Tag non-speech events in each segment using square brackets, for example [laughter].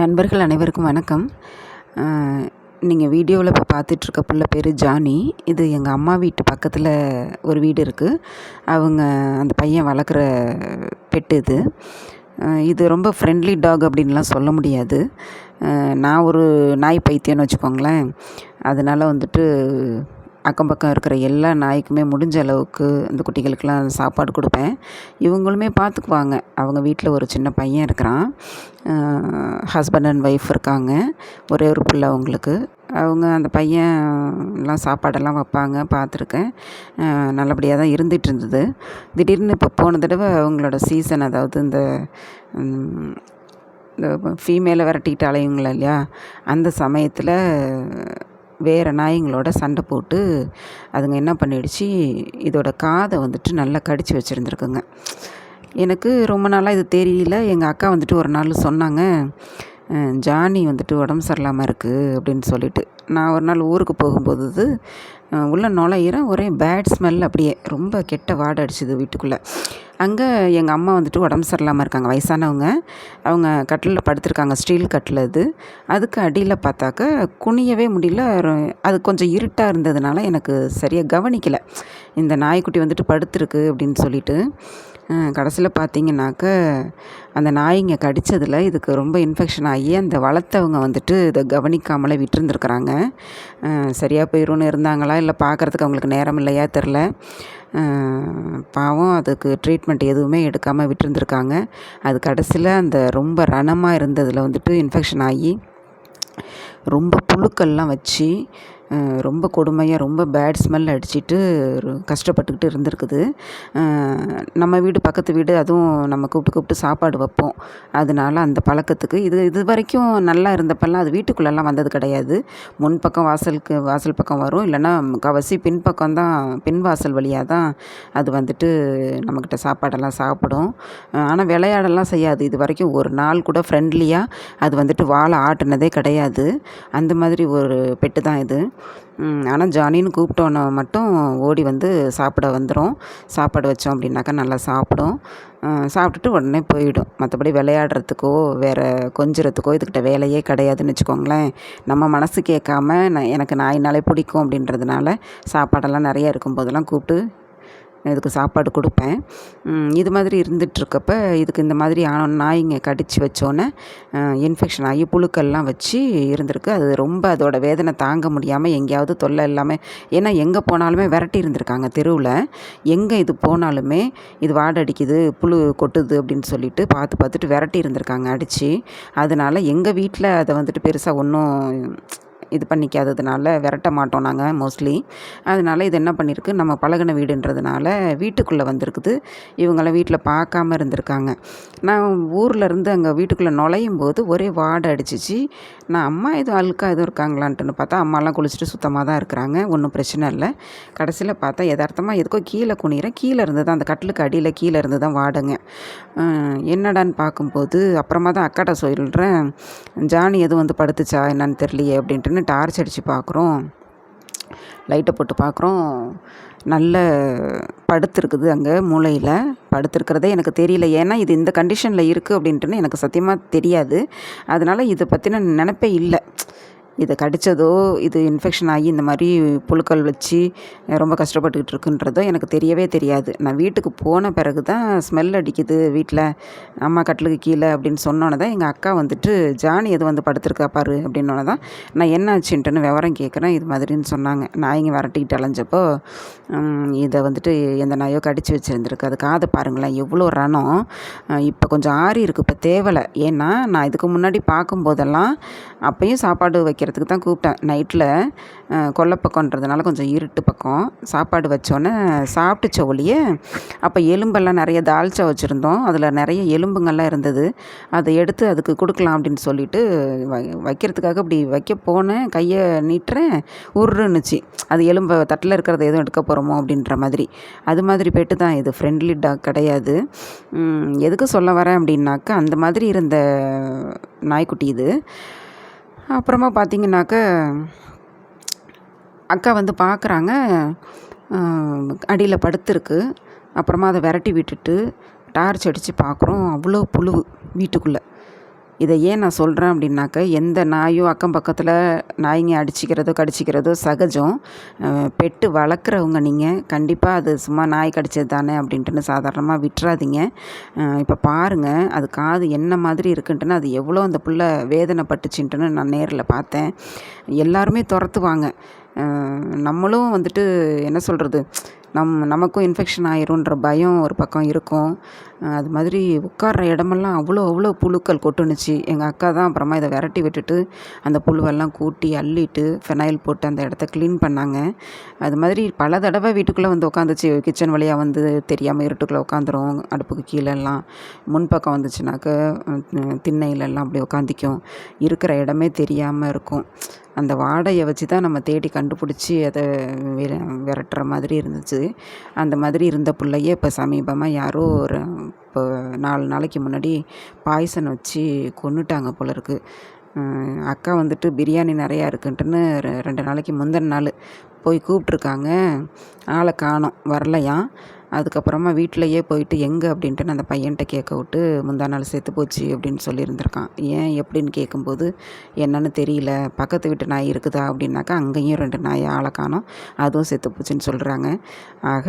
நண்பர்கள் அனைவருக்கும் வணக்கம். நீங்கள் வீடியோவில் இப்போ பார்த்துட்ருக்க பிள்ளை பேர் ஜானி. இது எங்கள் அம்மா வீட்டு பக்கத்தில் ஒரு வீடு இருக்குது அவங்க அந்த பையன் வளர்க்குற பெட்டு இது. இது ரொம்ப ஃப்ரெண்ட்லி டாக் அப்படின்லாம் சொல்ல முடியாது. நான் ஒரு நாய் பைத்தியம்னு வச்சுக்கோங்களேன். அதனால் வந்துட்டு அக்கம் பக்கம் இருக்கிற எல்லா நாய்க்குமே முடிஞ்ச அளவுக்கு இந்த குட்டிகளுக்கெல்லாம் சாப்பாடு கொடுப்பேன். இவங்களுமே பார்த்துக்குவாங்க. அவங்க வீட்டில் ஒரு சின்ன பையன் இருக்கிறான். ஹஸ்பண்ட் அண்ட் ஒய்ஃப் இருக்காங்க. ஒரே ஒரு பிள்ளை அவங்களுக்கு. அவங்க அந்த பையன் எல்லாம் சாப்பாடெல்லாம் வைப்பாங்க. பார்த்துருக்கேன். நல்லபடியாக தான் இருந்துகிட்டு இருந்தது. திடீர்னு இப்போ போன தடவை அவங்களோட சீசன் அதாவது இந்த இந்த ஃபீமேலை விரட்டிட்டு அலையுங்களா இல்லையா? அந்த சமயத்தில் வேறு நாய்ங்களோட சண்டை போட்டு அதுங்க என்ன பண்ணிடுச்சு இதோட காதை வந்துட்டு நல்லா கடிச்சு வச்சுருந்துருக்குங்க. எனக்கு ரொம்ப நாளாக இது தெரியல. எங்கள் அக்கா வந்துட்டு ஒரு நாள் சொன்னாங்க ஜானி வந்துட்டு உடம்பு சரியில்லாமல் இருக்குது அப்படின்னு சொல்லிட்டு. நான் ஒரு நாள் ஊருக்கு போகும்போது இது, நுழையிறேன் ஒரே பேட் ஸ்மெல் அப்படியே ரொம்ப கெட்ட வாடை அடிச்சுது வீட்டுக்குள்ளே. அங்கே எங்கள் அம்மா வந்துட்டு உடம்பு சரியில்லாமல் இருக்காங்க வயசானவங்க. அவங்க கட்டிலில் படுத்திருக்காங்க ஸ்டீல் கட்டில் அது. அதுக்கு அடியில் பார்த்தாக்க குனியவே முடியல அது கொஞ்சம் இருட்டாக இருந்ததுனால எனக்கு சரியாக கவனிக்கலை. இந்த நாய்க்குட்டி வந்துட்டு படுத்துருக்கு அப்படின்னு சொல்லிட்டு. கடைசியில் பார்த்தீங்கன்னாக்க அந்த நாய்ங்க கடித்ததில் இதுக்கு ரொம்ப இன்ஃபெக்ஷன் ஆகி அந்த வளர்த்தவங்க வந்துட்டு இதை கவனிக்காமலே விட்டுருந்துருக்குறாங்க. சரியாக போயிடும்னு இருந்தாங்களா? இல்லை பார்க்குறதுக்கு அவங்களுக்கு நேரம் இல்லையா? தெரில பாவம் அதுக்கு ட்ரீட்மெண்ட் எதுவுமே எடுக்காமல் விட்டுருந்துருக்காங்க. அது கடைசியில் அந்த ரொம்ப ரணமாக இருந்ததில் வந்துட்டு இன்ஃபெக்ஷன் ஆகி ரொம்ப புழுக்கள்லாம் வச்சு ரொம்ப கொடுமையாக ரொம்ப பேட் ஸ்மெல் அடிச்சிட்டு கஷ்டப்பட்டுக்கிட்டு இருந்திருக்குது. நம்ம வீடு பக்கத்து வீடு அதுவும் நம்ம கூப்பிட்டு கூப்பிட்டு சாப்பாடு வைப்போம். அதனால அந்த பழக்கத்துக்கு இது இது வரைக்கும் நல்லா இருந்தப்பெல்லாம் அது வீட்டுக்குள்ளெல்லாம் வந்தது கிடையாது. முன் பக்கம் வாசலுக்கு வாசல் பக்கம் வரும். இல்லைன்னா முக்கால்வாசி பின்பக்கம் தான் பின் வாசல் வழியாக தான் அது வந்துட்டு நம்மக்கிட்ட சாப்பாடெல்லாம் சாப்பிடும். ஆனால் விளையாடலாம் செய்யாது. இது வரைக்கும் ஒரு நாள் கூட ஃப்ரெண்ட்லியாக அது வந்துட்டு வாழை ஆட்டினதே கிடையாது. அந்த மாதிரி ஒரு பெட்டு தான் இது. ஆனால் ஜானின்னு கூப்பிட்டோன்னே மட்டும் ஓடி வந்து சாப்பிட வந்துடும் சாப்பாடு வச்சோம் அப்படின்னாக்கா நல்லா சாப்பிடும். சாப்பிட்டுட்டு உடனே போயிடும். மற்றபடி விளையாடுறதுக்கோ வேறு கொஞ்சிறதுக்கோ இதுக்கிட்ட வேலையே கிடையாதுன்னு வச்சுக்கோங்களேன். நம்ம மனசு கேட்காம நான் எனக்கு நாயினாலே பிடிக்கும் அப்படின்றதுனால சாப்பாடெல்லாம் நிறையா இருக்கும்போதெல்லாம் கூப்பிட்டு இதுக்கு சாப்பாடு கொடுப்பேன். இது மாதிரி இருந்துகிட்ருக்கப்ப இதுக்கு இந்த மாதிரி ஆன நாய்ங்க கடித்து வச்சோன்னே இன்ஃபெக்ஷன் ஆகி புழுக்கள்லாம் வச்சு இருந்திருக்கு. அது ரொம்ப அதோட வேதனை தாங்க முடியாமல் எங்கேயாவது தொல்லை இல்லாமல் ஏன்னா எங்கே போனாலுமே விரட்டி இருந்திருக்காங்க தெருவில். எங்கே இது போனாலுமே இது வாடை அடிக்குது புழு கொட்டுது அப்படின்னு சொல்லிட்டு பார்த்து பார்த்துட்டு விரட்டி இருந்திருக்காங்க அடித்து அதனால் எங்கள் வீட்டில் அதை வந்துட்டு பெருசாக ஒன்றும் இது பண்ணிக்காததுனால விரட்ட மாட்டோம் நாங்கள் மோஸ்ட்லி அதனால இது என்ன பண்ணியிருக்கு நம்ம பழகின வீடுன்றதுனால வீட்டுக்குள்ளே வந்திருக்குது. இவங்களாம் வீட்டில் பார்க்காம இருந்திருக்காங்க. நான் ஊரில் இருந்து அங்கே வீட்டுக்குள்ளே நுழையும் போது ஒரே வாடை அடிச்சிச்சு. நான் அம்மா எதுவும் அழுக்கா எதுவும் இருக்காங்களான்ட்டுன்னு பார்த்தா அம்மாலாம் குளிச்சுட்டு சுத்தமாக தான் இருக்கிறாங்க. ஒன்றும் பிரச்சனை இல்லை. கடைசியில் பார்த்தா யதார்த்தமாக எதுக்கோ கீழே குனிகிறேன் கீழே இருந்து தான் அந்த கட்டிலுக்கு அடியில் கீழே இருந்து தான் வாடுங்க என்னடான்னு பார்க்கும்போது அப்புறமா தான் அக்காட்ட சொல்கிறேன் ஜானி எதுவும் வந்து படுத்துச்சா என்னன்னு தெரியலையே அப்படின்ட்டுன்னு டார்ச் அடித்து பார்க்குறோம் லைட்டை போட்டு பார்க்குறோம் நல்ல படுத்திருக்குது அங்கே மூளையில். படுத்திருக்கிறதே எனக்கு தெரியல. ஏன்னா இது இந்த கண்டிஷனில் இருக்குது அப்படின்ட்டுன்னு எனக்கு சத்தியமாக தெரியாது. அதனால் இதை பற்றின நினப்பே இல்லை. இதை கடித்ததோ இது இன்ஃபெக்ஷன் ஆகி இந்த மாதிரி புழுக்கள் வச்சு ரொம்ப கஷ்டப்பட்டுக்கிட்டு இருக்குன்றதோ எனக்கு தெரியவே தெரியாது. நான் வீட்டுக்கு போன பிறகு தான் ஸ்மெல் அடிக்குது வீட்டில் அம்மா கட்டிலுக்கு கீழே அப்படின்னு சொன்னோன்னே தான் எங்கள் அக்கா வந்துட்டு ஜானி எது வந்து படுத்திருக்கா பாரு அப்படின்னோடனே தான் நான் என்ன ஆச்சுன்ட்டுன்னு விவரம் கேட்குறேன் இது மாதிரின்னு சொன்னாங்க. நாய்ங்க விரட்டிக்கிட்டு அலைஞ்சப்போ இதை வந்துட்டு எந்த நாயோ கடிச்சு வச்சுருந்துருக்கு. அது காதை பாருங்களேன் எவ்வளோ ரணம். இப்போ கொஞ்சம் ஆறி இருக்குது இப்போ தேவலை. ஏன்னா நான் இதுக்கு முன்னாடி பார்க்கும்போதெல்லாம் அப்பயும் சாப்பாடு வைக்கிறதுக்கு தான் கூப்பிட்டேன். நைட்டில் கொல்லைப்பக்கம்ன்றதுனால கொஞ்சம் இருட்டு பக்கம். சாப்பாடு வச்சோன்னே சாப்பிட்டுச்ச ஒழிய அப்போ எலும்பெல்லாம் நிறைய தால்ச்சா வச்சுருந்தோம். அதில் நிறைய எலும்புங்கள்லாம் இருந்தது. அதை எடுத்து அதுக்கு கொடுக்கலாம் அப்படின்னு சொல்லிட்டு வை வைக்கிறதுக்காக இப்படி வைக்க போனேன். கையை நீட்டுறேன். உருன்னுச்சு. அது எலும்பை தட்டில் இருக்கிறத எதுவும் எடுக்க போகிறோமோ அப்படின்ற மாதிரி. அது மாதிரி போய்ட்டு தான் இது. ஃப்ரெண்ட்லி டாக் கிடையாது. எதுக்கு சொல்ல வரேன் அப்படின்னாக்கா அந்த மாதிரி இருந்த நாய்க்குட்டி இது. அப்புறமா பார்த்தீங்கன்னாக்க அக்கா வந்து பார்க்குறாங்க அடியில் படுத்துருக்கு. அப்புறமா அதை விரட்டி விட்டுட்டு டார்ச் அடித்து பார்க்குறோம் அவ்வளோ புழு வீட்டுக்குள்ளே. இதை ஏன் நான் சொல்கிறேன் அப்படின்னாக்க எந்த நாயும் அக்கம் பக்கத்தில் நாய்ங்க அடிச்சிக்கிறதோ கடிச்சிக்கிறதோ சகஜம். பெட்டு வளர்க்குறவங்க நீங்கள் கண்டிப்பாக அது சும்மா நாய் கடிச்சது தானே அப்படின்ட்டுன்னு சாதாரணமாக விட்டுறாதீங்க. இப்போ பாருங்கள் அது காது என்ன மாதிரி இருக்குன்ட்டுன்னு அது எவ்வளோ அந்த புள்ள வேதனைப்பட்டுச்சுன்ட்டுன்னு நான் நேரில் பார்த்தேன். எல்லாருமே துரத்துவாங்க. நம்மளும் வந்துட்டு என்ன சொல்கிறது நம் நமக்கும் இன்ஃபெக்ஷன் ஆயிரும்ன்ற பயம் ஒரு பக்கம் இருக்கும். அது மாதிரி உட்கார்ற இடமெல்லாம் அவ்வளோ அவ்வளோ புழுக்கள் கொட்டுனுச்சு. எங்கள் அக்கா தான் அப்புறமா இதை விரட்டி விட்டுட்டு அந்த புழுவெல்லாம் கூட்டி அள்ளிட்டு ஃபெனாயில் போட்டு அந்த இடத்த க்ளீன் பண்ணாங்க. அது மாதிரி பல தடவை வீட்டுக்குள்ளே வந்து உட்காந்துச்சு. கிச்சன் வழியாக வந்து தெரியாமல் இருட்டுக்குள்ளே உட்காந்துரும் அடுப்புக்கு கீழெல்லாம் முன்பக்கம் வந்துச்சுனாக்க திண்ணையிலெல்லாம் அப்படி உட்காந்திக்கும். இருக்கிற இடமே தெரியாமல் இருக்கும். அந்த வாடையை வச்சு தான் நம்ம தேடி கண்டுபிடிச்சி அதை விரட்டுற மாதிரி இருந்துச்சு. அந்த மாதிரி இருந்த பிள்ளைய இப்போ சமீபமாக யாரோ ஒரு இப்போ நாலு நாளைக்கு முன்னாடி பாய்சன் வச்சு கொண்டுட்டாங்க போல இருக்குது அக்கா வந்துட்டு பிரியாணி நிறையா இருக்குன்ட்டுன்னு ரெண்டு நாளைக்கு முந்தின நாள் போய் கூப்பிட்ருக்காங்க ஆளை காணோம் வரலையாம் அதுக்கப்புறமா வீட்டிலையே போயிட்டு எங்கே அப்படின்ட்டு அந்த பையன்கிட்ட கேட்க விட்டு முந்தா நாள் செத்து போச்சு அப்படின்னு சொல்லியிருந்திருக்கான். ஏன் எப்படின்னு கேட்கும்போது என்னன்னு தெரியல. பக்கத்து வீட்டு நாய் இருக்குதா அப்படின்னாக்கா அங்கேயும் ரெண்டு நாய் ஆளை காணும். அதுவும் செத்து போச்சுன்னு சொல்கிறாங்க ஆக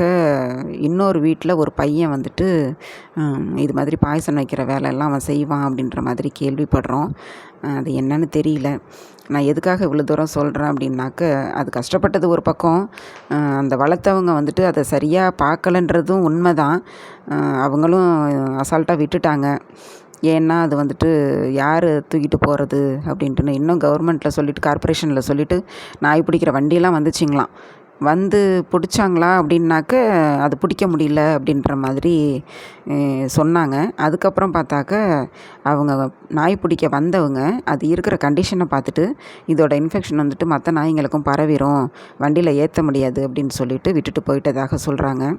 இன்னொரு வீட்டில் ஒரு பையன் வந்துட்டு இது மாதிரி பாயசம் வைக்கிற வேலையெல்லாம் அவன் செய்வான் அப்படின்ற மாதிரி கேள்விப்படுறோம். அது என்னன்னு தெரியல. நான் எதுக்காக இவ்வளோ தூரம் சொல்கிறேன் அப்படின்னாக்க அது கஷ்டப்பட்டது ஒரு பக்கம். அந்த வளர்த்தவங்க வந்துட்டு அதை சரியாக பார்க்கலன்றதும் உண்மை தான் அவங்களும் அசால்ட்டாக விட்டுட்டாங்க. ஏன்னா அது வந்துட்டு யார் தூக்கிட்டு போகிறது அப்படின்ட்டுன்னு இன்னும் கவர்மெண்ட்டில் சொல்லிவிட்டு கார்ப்பரேஷனில் சொல்லிவிட்டு நாய் பிடிக்கிற வண்டியெல்லாம் வந்துச்சிங்களாம். வந்து பிடிச்சாங்களா அப்படின்னாக்க அது பிடிக்க முடியல அப்படின்ற மாதிரி சொன்னாங்க. அதுக்கப்புறம் பார்த்தாக்க அவங்க நாய் பிடிக்க வந்தவங்க அது இருக்கிற கண்டிஷனை பார்த்துட்டு இதோட இன்ஃபெக்ஷன் வந்துட்டு மற்ற நாய்ங்களுக்கும் பரவிடும் வண்டியில் ஏற்ற முடியாது அப்படின்னு சொல்லிட்டு விட்டுட்டு போயிட்டதாக சொல்கிறாங்க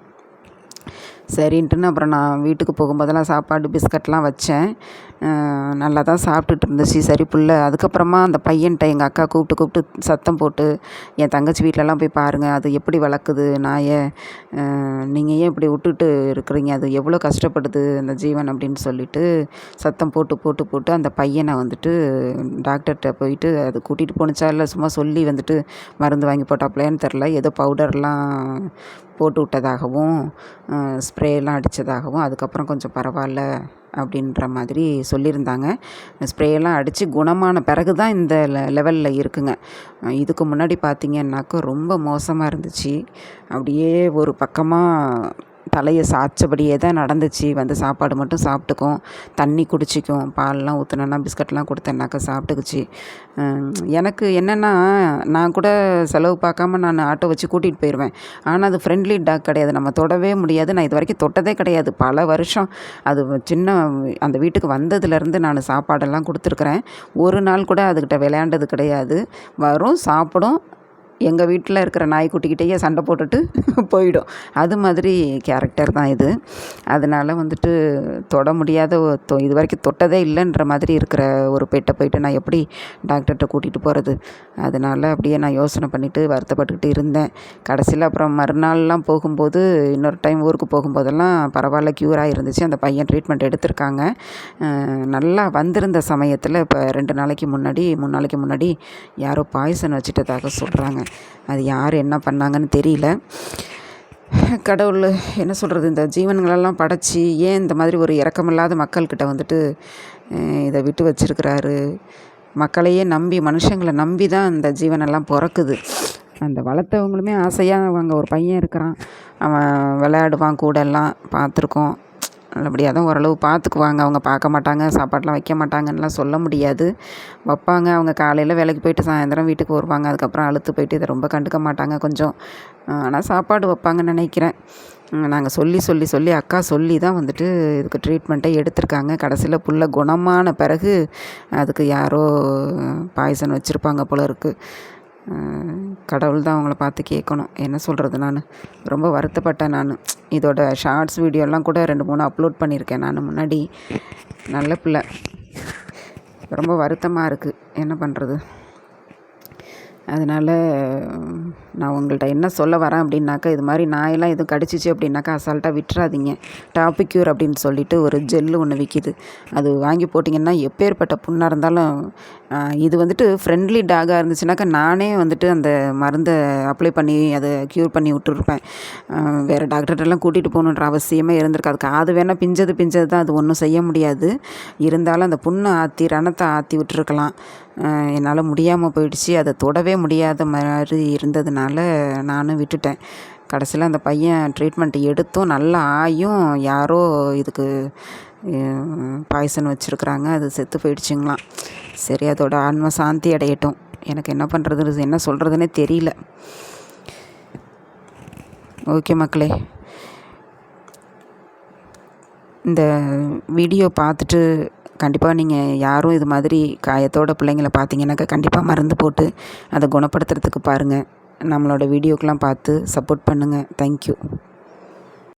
சரின்ட்டுன்னு அப்புறம் நான் வீட்டுக்கு போகும்போதெல்லாம் சாப்பாடு பிஸ்கட்லாம் வச்சேன். நல்லா தான் சாப்பிட்டுட்டு இருந்துச்சு சரி புள்ள. அதுக்கப்புறமா அந்த பையன்கிட்ட எங்கள் அக்கா கூப்பிட்டு கூப்பிட்டு சத்தம் போட்டு என் தங்கச்சி வீட்டிலலாம் போய் பாருங்கள் அது எப்படி வளர்க்குது? நாயை நீங்கள் ஏன் இப்படி விட்டுட்டு இருக்கிறீங்க? அது எவ்வளோ கஷ்டப்படுது அந்த ஜீவன்? அப்படின்னு சொல்லிட்டு சத்தம் போட்டு போட்டு போட்டு அந்த பையனை வந்துட்டு டாக்டர்கிட்ட போயிட்டு அது கூட்டிகிட்டு போணுச்சா? இல்லை சும்மா சொல்லி வந்துட்டு மருந்து வாங்கி போட்டாப்லையான்னு தெரில ஏதோ பவுடர்லாம் போட்டு விட்டதாகவும் ஸ்ப்ரேலாம் அடித்ததாகவும் அதுக்கப்புறம் கொஞ்சம் பரவாயில்ல அப்படின்ற மாதிரி சொல்லியிருந்தாங்க. ஸ்ப்ரேயெல்லாம் அடித்து குணமான பிறகு தான் இந்த லெ லெவலில் இருக்குங்க. இதுக்கு முன்னாடி பார்த்திங்கன்னாக்கா ரொம்ப மோசமாக இருந்துச்சு. அப்படியே ஒரு பக்கமாக தலையை சாய்ச்சபடியே தான் நடந்துச்சு. வந்து சாப்பாடு மட்டும் சாப்பிட்டுக்கும். தண்ணி குடிச்சிக்கும். பால்லாம் ஊற்றுனா பிஸ்கட்லாம் கொடுத்தேன்னாக்கா சாப்பிட்டுக்குச்சு. எனக்கு என்னென்னா நான் கூட செலவு பார்க்காம நான் ஆட்டோ வச்சு கூட்டிகிட்டு போயிடுவேன் ஆனால் அது ஃப்ரெண்ட்லி டாக் கிடையாது. நம்ம தொடவே முடியாது. நான் இது வரைக்கும் தொட்டதே கிடையாது. பல வருஷம் அது சின்ன அந்த வீட்டுக்கு வந்ததுலேருந்து நான் சாப்பாடெல்லாம் கொடுத்துருக்குறேன். ஒரு நாள் கூட அதுக்கிட்ட விளையாண்டது கிடையாது. வரும் சாப்பிடும். எங்கள் வீட்டில் இருக்கிற நாய்க்குட்டிக்கிட்டேயே சண்டை போட்டுட்டு [laughs] போயிடும். அது மாதிரி கேரக்டர் தான் இது. அதனால் வந்துட்டு தொட முடியாத தொ இது வரைக்கும் தொட்டதே இல்லைன்ற மாதிரி இருக்கிற ஒரு பெட்டை போயிட்டு நான் எப்படி டாக்டர்கிட்ட கூட்டிகிட்டு போகிறது அதனால் அப்படியே நான் யோசனை பண்ணிவிட்டு வருத்தப்பட்டுக்கிட்டு இருந்தேன். கடைசியில் அப்புறம் மறுநாள்லாம் போகும்போது இன்னொரு டைம் ஊருக்கு போகும்போதெல்லாம் பரவாயில்ல க்யூராக இருந்துச்சு அந்த பையன் ட்ரீட்மெண்ட் எடுத்திருக்காங்க. நல்லா வந்திருந்த சமயத்தில் இப்போ ரெண்டு நாளைக்கு முன்னாடி மூணு நாளைக்கு முன்னாடி யாரோ பாய்சன் வச்சுட்டதாக சொல்கிறாங்க அது யார் என்ன பண்ணாங்கன்னு தெரியல. கடவுள் என்ன சொல்கிறது இந்த ஜீவன்களெல்லாம் படைச்சி ஏன் இந்த மாதிரி ஒரு இறக்கமில்லாத மக்கள்கிட்ட வந்துட்டு இதை விட்டு வச்சுருக்கிறாரு? மக்களையே நம்பி மனுஷங்களை நம்பி தான் இந்த ஜீவனெல்லாம் பிறக்குது. அந்த வளர்த்தவங்களுமே ஆசையாக அவங்க ஒரு பையன் இருக்கிறான். அவன் விளையாடுவான் கூடெல்லாம் பார்த்துருக்கோம். நல்லபடியாக தான் ஓரளவு பார்த்துக்குவாங்க. அவங்க பார்க்க மாட்டாங்க சாப்பாடெலாம் வைக்க மாட்டாங்கன்னுலாம் சொல்ல முடியாது. வைப்பாங்க. அவங்க காலையில் வேலைக்கு போயிட்டு சாயந்தரம் வீட்டுக்கு வருவாங்க. அதுக்கப்புறம் அழுத்து போயிட்டு இதை ரொம்ப கண்டுக்க மாட்டாங்க கொஞ்சம். ஆனால் சாப்பாடு வைப்பாங்கன்னு நினைக்கிறேன். நாங்கள் சொல்லி சொல்லி சொல்லி அக்கா சொல்லி தான் வந்துட்டு இதுக்கு ட்ரீட்மெண்ட்டே எடுத்திருக்காங்க. கடைசியில் புள்ள குணமான பிறகு அதுக்கு யாரோ பாய்சன் வச்சுருப்பாங்க போல இருக்குது கடவுள் தான் அவங்கள பார்த்து கேட்கணும். என்ன சொல்கிறது நான்? ரொம்ப வருத்தப்பட்டேன் நான். இதோட ஷார்ட்ஸ் வீடியோலாம் கூட ரெண்டு மூணு அப்லோட் பண்ணியிருக்கேன் நான் முன்னாடி. நல்ல பிள்ளை. ரொம்ப வருத்தமாக இருக்குது என்ன பண்ணுறது அதனால் நான் உங்கள்கிட்ட என்ன சொல்ல வரேன் அப்படின்னாக்கா இது மாதிரி நாயெல்லாம் எதுவும் கடிச்சிச்சு அப்படின்னாக்கா அசால்ட்டாக விட்டுறாதீங்க. டாபிக்யூர் அப்படின்னு சொல்லிட்டு ஒரு ஜெல்லு ஒன்று விற்கிது அது வாங்கி போட்டிங்கன்னா எப்பேற்பட்ட புண்ணாக இருந்தாலும் இது வந்துட்டு ஃப்ரெண்ட்லி டாகாக இருந்துச்சுனாக்கா நானே வந்துட்டு அந்த மருந்தை அப்ளை பண்ணி அதை க்யூர் பண்ணி விட்டுருப்பேன். வேறு டாக்டர்கிட்டலாம் கூட்டிகிட்டு போகணுன்ற அவசியமே இருந்திருக்காது. காது வேணால் பிஞ்சது பிஞ்சது தான். அது ஒன்றும் செய்ய முடியாது. இருந்தாலும் அந்த புண்ணை ஆற்றி ரணத்தை ஆற்றி விட்டுருக்கலாம். என்னால் முடியாமல் போயிடுச்சு. அதை தொடவே முடியாத மாதிரி இருந்ததுனால நானும் விட்டுட்டேன். கடைசியில் அந்த பையன் ட்ரீட்மெண்ட் எடுத்தும் நல்லா ஆயும். யாரோ இதுக்கு பாய்சன் வச்சுருக்குறாங்க. அது செத்து போயிடுச்சுங்களாம். சரி அதோட ஆன்ம சாந்தி அடையட்டும். எனக்கு என்ன பண்ணுறது என்ன சொல்கிறதுனே தெரியல. ஓகே மக்களே. இந்த வீடியோ பார்த்துட்டு கண்டிப்பாக நீங்கள் யாரும் இது மாதிரி காயத்தோட பிள்ளைங்கள பார்த்தீங்கன்னாக்கா கண்டிப்பாக மருந்து போட்டு அதை குணப்படுத்துறதுக்கு பாருங்கள் நம்மளோட வீடியோக்கெலாம் பார்த்து சப்போர்ட் பண்ணுங்கள் தேங்க்யூ